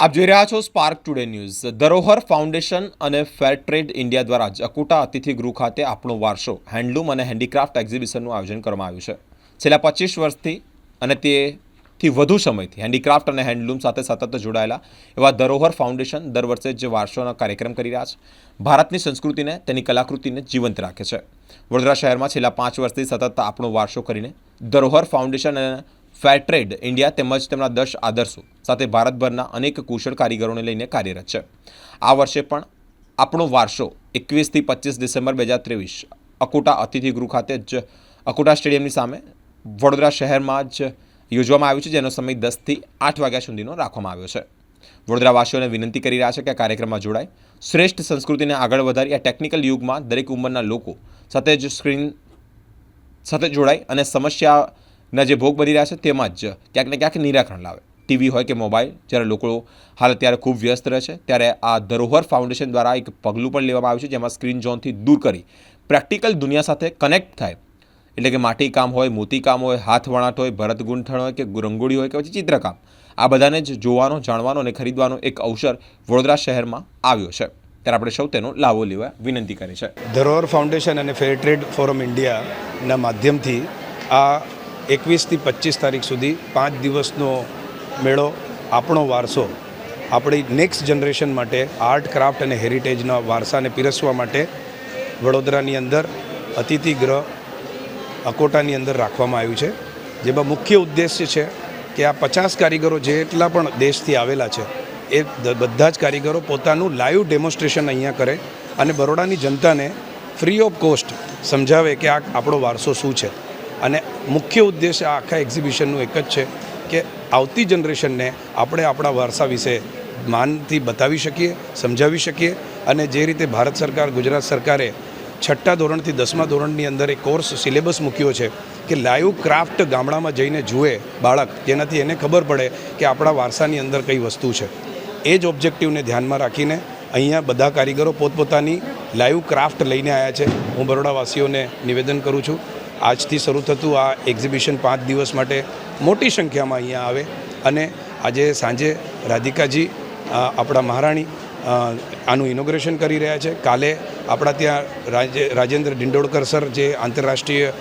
આપ જોઈ રહ્યા છો spark today news Dharohar foundation અને ફેર ટ્રેડ ઇન્ડિયા દ્વારા જ અકુટા અતિથિ ગૃહ ખાતે આપણો વારસો હેન્ડલૂમ અને હેન્ડીક્રાફ્ટ એક્ઝિબિશનનું આયોજન કરવામાં આવ્યું છે. છેલ્લા પચીસ વર્ષથી અને તેથી વધુ સમયથી હેન્ડીક્રાફ્ટ અને હેન્ડલૂમ સાથે સતત જોડાયેલા એવા ધરોહર ફાઉન્ડેશન દર વર્ષે જે વારસોના કાર્યક્રમ કરી રહ્યા છે. ભારતની સંસ્કૃતિને, તેની કલાકૃતિને જીવંત રાખે છે. વડોદરા શહેરમાં છેલ્લા પાંચ વર્ષથી સતત આપણો વારસો કરીને ધરોહર ફાઉન્ડેશન અને ફેર ટ્રેડ ઇન્ડિયા તેમજ તેમના દસ આદર્શો સાથે ભારતભરના અનેક કુશળ કારીગરોને લઈને કાર્યરત છે. આ વર્ષે પણ આપણો વારસો એકવીસથી પચીસ ડિસેમ્બર બે હજાર ત્રેવીસ અકોટા અતિથિ ગૃહ ખાતે જ અકોટા સ્ટેડિયમની સામે વડોદરા શહેરમાં જ યોજવામાં આવ્યું છે, જેનો સમય દસથી આઠ વાગ્યા સુધીનો રાખવામાં આવ્યો છે. વડોદરાવાસીઓને વિનંતી કરી રહ્યા છે કે આ કાર્યક્રમમાં જોડાય. શ્રેષ્ઠ સંસ્કૃતિને આગળ વધારી આ ટેકનિકલ યુગમાં દરેક ઉંમરના લોકો સાથે જ સ્ક્રીન સાથે જોડાય અને સમસ્યાના જે ભોગ બની રહ્યા છે તેમાં જ ક્યાંક ને ક્યાંક નિરાકરણ લાવે. ટીવી હોય કે મોબાઈલ, જ્યારે લોકો હાલ અત્યારે ખૂબ વ્યસ્ત રહે છે, ત્યારે આ ધરોહર ફાઉન્ડેશન દ્વારા એક પગલું પણ લેવામાં આવ્યું છે, જેમાં સ્ક્રીન ઝોનથી દૂર કરી પ્રેક્ટિકલ દુનિયા સાથે કનેક્ટ થાય. એટલે કે માટી કામ હોય, મોતી કામ હોય, હાથ વણાટ હોય, ભરત ગૂંથણ હોય કે રંગોળી હોય કે પછી ચિત્રકામ. આ બધાને જ જોવાનો, જાણવાનો અને ખરીદવાનો એક અવસર વડોદરા શહેરમાં આવ્યો છે. ત્યારે આપણે સૌ તેનો લાભો લેવા વિનંતી કરી છે. ધરોહર ફાઉન્ડેશન અને ફેર ટ્રેડ ફોરમ ઇન્ડિયાના માધ્યમથી આ એકવીસથી પચીસ તારીખ સુધી પાંચ દિવસનો મેળો, આપણો વારસો, આપણી નેક્સ્ટ જનરેશન માટે આર્ટ ક્રાફ્ટ અને હેરિટેજના વારસાને પીરસવા માટે વડોદરાની અંદર અતિથિ ગ્રહ અકોટાની અંદર રાખવામાં આવ્યું છે, જેમાં મુખ્ય ઉદ્દેશ્ય છે કે આ પચાસ કારીગરો જેટલા પણ દેશથી આવેલા છે, એ બધા જ કારીગરો પોતાનું લાઈવ ડેમોન્સ્ટ્રેશન અહીંયા કરે અને બરોડાની જનતાને ફ્રી ઓફ કોસ્ટ સમજાવે કે આ આપણો વારસો શું છે. અને મુખ્ય ઉદ્દેશ આખા એક્ઝિબિશનનું એક જ છે કે આવતી જનરેશનને આપણે આપણા વારસા વિશે માનથી બતાવી શકીએ, સમજાવી શકીએ અને જે રીતે ભારત સરકાર, ગુજરાત સરકારે છઠ્ઠા ધોરણથી દસમા ધોરણની અંદર એક કોર્સ સિલેબસ મૂક્યો છે કે લાઈવ ક્રાફ્ટ ગામડામાં જઈને જુએ બાળક જેનાથી એને ખબર પડે કે આપણા વારસાની અંદર કઈ વસ્તુ છે. એ જ ઓબ્જેક્ટિવને ધ્યાનમાં રાખીને અહીંયા બધા કારીગરો પોતપોતાની લાઈવ ક્રાફ્ટ લઈને આવ્યા છે. હું બરોડાવાસીઓને નિવેદન કરું છું. આજથી શરૂ થતું આ એક્ઝિબિશન પાંચ દિવસ માટે મોટી સંખ્યામાં અહીંયા આવે. અને આજે સાંજે રાધિકાજી આપણા મહારાણી આનું ઇનોગ્રેશન કરી રહ્યા છે. કાલે આપણા ત્યાં રાજે રાજેન્દ્ર ડિંડોળકર સર જે આંતરરાષ્ટ્રીય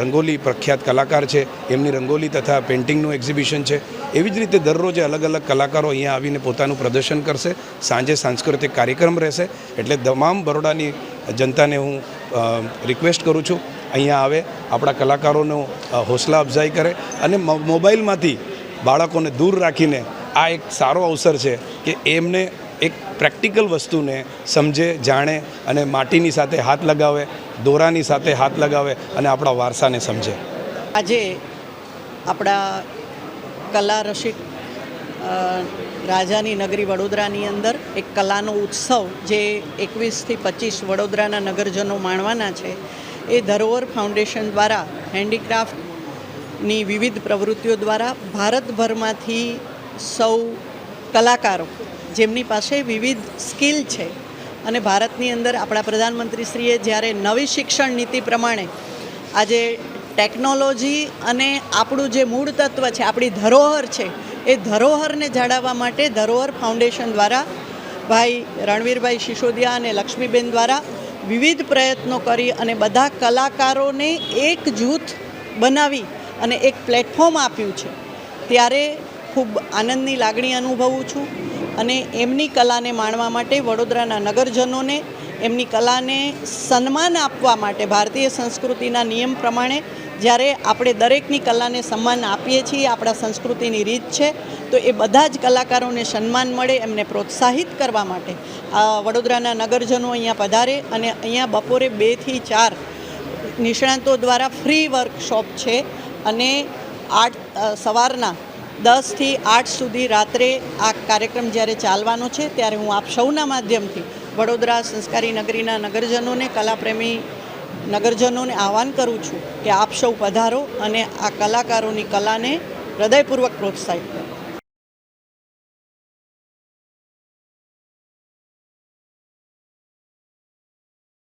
રંગોલી પ્રખ્યાત કલાકાર છે, એમની રંગોલી તથા પેઇન્ટિંગનું એક્ઝિબિશન છે. એવી જ રીતે દરરોજે અલગ અલગ કલાકારો અહીંયા આવીને પોતાનું પ્રદર્શન કરશે. સાંજે સાંસ્કૃતિક કાર્યક્રમ રહેશે. એટલે તમામ બરોડાની જનતાને હું રિક્વેસ્ટ કરું છું. અહીંયા આવે, આપણા કલાકારોનો હોસલા અફઝાઈ કરે અને મોબાઈલમાંથી બાળકોને દૂર રાખીને આ એક સારો અવસર છે કે એમને એક પ્રેક્ટિકલ વસ્તુને સમજે, જાણે અને માટીની સાથે હાથ લગાવે, દોરાની સાથે હાથ લગાવે અને આપણા વારસાને સમજે. આજે આપણા કલા રસિક રાજાની નગરી વડોદરાની અંદર એક કલાનો ઉત્સવ જે એકવીસથી પચીસ વડોદરાના નગરજનો માણવાના છે, એ ધરોહર ફાઉન્ડેશન દ્વારા, હેન્ડીક્રાફ્ટની વિવિધ પ્રવૃત્તિઓ દ્વારા ભારતભરમાંથી સૌ કલાકારો જેમની પાસે વિવિધ સ્કિલ છે અને ભારતની અંદર આપણા પ્રધાનમંત્રીશ્રીએ જ્યારે નવી શિક્ષણ નીતિ પ્રમાણે આજે ટેકનોલોજી અને આપણું જે મૂળ તત્વ છે, આપણી ધરોહર છે એ ધરોહરને જાળવવા માટે ધરોહર ફાઉન્ડેશન દ્વારા ભાઈ રણવીરભાઈ સિસોદિયા અને લક્ષ્મીબેન દ્વારા વિવિધ પ્રયત્નો કરી અને બધા કલાકારોને એક જૂથ બનાવી અને એક પ્લેટફોર્મ આપ્યું છે. ત્યારે ખૂબ આનંદની લાગણી અનુભવું છું અને એમની કલાને માણવા માટે વડોદરાના નગરજનોને એમની કલાને સન્માન આપવા માટે ભારતીય સંસ્કૃતિના નિયમ પ્રમાણે જ્યારે આપણે દરેકની કલાને સન્માન આપીએ છીએ, આપણા સંસ્કૃતિની રીત છે, તો એ બધા જ કલાકારોને સન્માન મળે એમને પ્રોત્સાહિત કરવા માટે. વડોદરાના નગરજનો અહીંયા પધારે અને અહીંયા બપોરે બેથી ચાર નિષ્ણાંતો દ્વારા ફ્રી વર્કશોપ છે અને આઠ સવારના દસથી આઠ સુધી રાત્રે આ કાર્યક્રમ જ્યારે ચાલવાનો છે, ત્યારે હું આપ સૌના માધ્યમથી વડોદરા સંસ્કારી નગરીના નગરજનોને, કલાપ્રેમી નગરજનોને આહવાન કરું છું કે આપ સૌ પધારો અને આ કલાકારોની કલાને હૃદયપૂર્વક પ્રોત્સાહિત કરો.